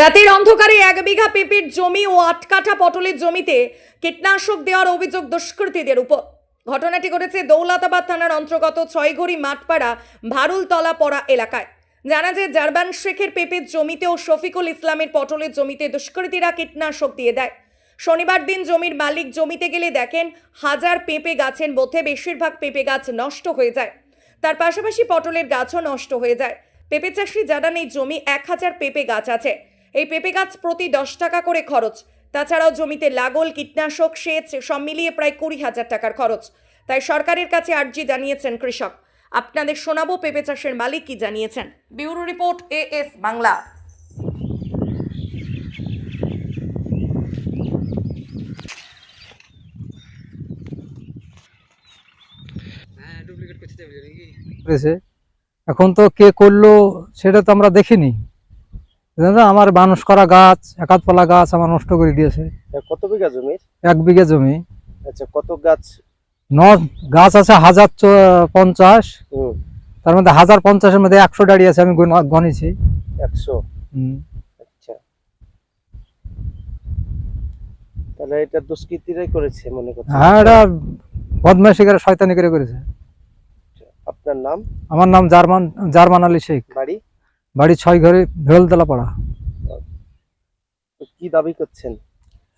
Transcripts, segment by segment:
রাতের অন্ধকারে এক বিঘা পেঁপের জমি ও আট কাঠা পটলের জমিতে কীটনাশক দেওয়ার অভিযোগ দুষ্কৃতীদের উপর। ঘটনাটি ঘটেছে দৌলতাবাদ থানার অন্তর্গত ছয়ঘড়ি মাঠপাড়া ভারুলতলা পড়া এলাকায়। জানা যায়, জারবান শেখের পেঁপের জমিতে ও শফিকুল ইসলামের পটলের জমিতে দুষ্কৃতীরা কীটনাশক দিয়ে দেয়। শনিবার দিন জমির মালিক জমিতে গেলে দেখেন, হাজার পেঁপে গাছের মধ্যে বেশিরভাগ পেঁপে গাছ নষ্ট হয়ে যায়। তার পাশাপাশি পটলের গাছও নষ্ট হয়ে যায়। পেঁপে চাষি জানান, এই জমি এক হাজার পেঁপে গাছ আছে। এই পেঁপে গাছ প্রতি দশ টাকা করে খরচ। তাছাড়াও জমিতে লাগল কীটনাশক সেচ সব মিলিয়ে প্রায় কুড়ি হাজার টাকার খরচ। তাই সরকারের কাছে আর্জি জানিয়েছেন কৃষক। আপনাদের শোনাবো পেঁপে চাষের মালিক কি জানিয়েছেন। Bureau report A S Bangla এখন তো কে করল সেটা তো আমরা দেখিনি। দাদা আমার মানুষ করা গাছ একাতপালা গাছ আমার নষ্ট করে দিয়েছে। কত বিঘা জমি? এক বিঘা জমি। আচ্ছা কত গাছ? ন গাছ আছে হাজার পঞ্চাশ। তার মধ্যে হাজার পঞ্চাশের মধ্যে একশো দাঁড়িয়ে আছে আমি গণ- গণেছি। একশো। আচ্ছা। তাহলে এটা দুষ্কৃতীরাই করেছে মনে করছে। হ্যাঁ এটা বদমাইশি করে শয়তানি করে করেছে। আপনার নাম? আমার নাম জার্মান জার্মান আলী শেখ। বাড়ি? বাড়ি ছয় ঘরে ভেলতলা পাড়া। কি দাবি করছেন?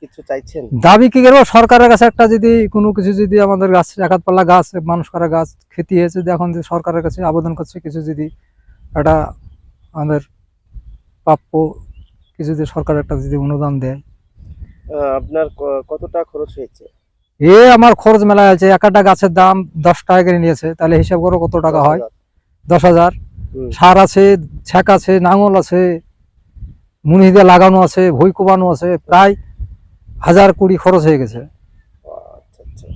কিছু চাইছেন? দাবি কি করব? সরকারের কাছে একটা যদি কোনো কিছু যদি আমাদের গাছ একাতপাল্লা গাছ মানুষ করা গাছ ক্ষতি হয়েছে যদি এখন যদি সরকারের কাছে আবেদন করছে কিছু যদি একটা আমাদের প্রাপ্য কিছু যদি সরকার একটা যদি অনুদান দেয়। আপনার ক- কত টাকা খরচ হয়েছে? এ আমার খরচ মেলা আছে একটা গাছের দাম দশ টাকা করে নিয়েছে তাহলে হিসাব করো কত টাকা হয়? দশ হাজার। সার আছে ছ্যাক আছে, নাঙল আছে মুনিদে লাগানো আছে, ভই কোবানো আছে, প্রায় হাজার কুড়ি খরচ হয়ে গেছে। আচ্ছা আচ্ছা।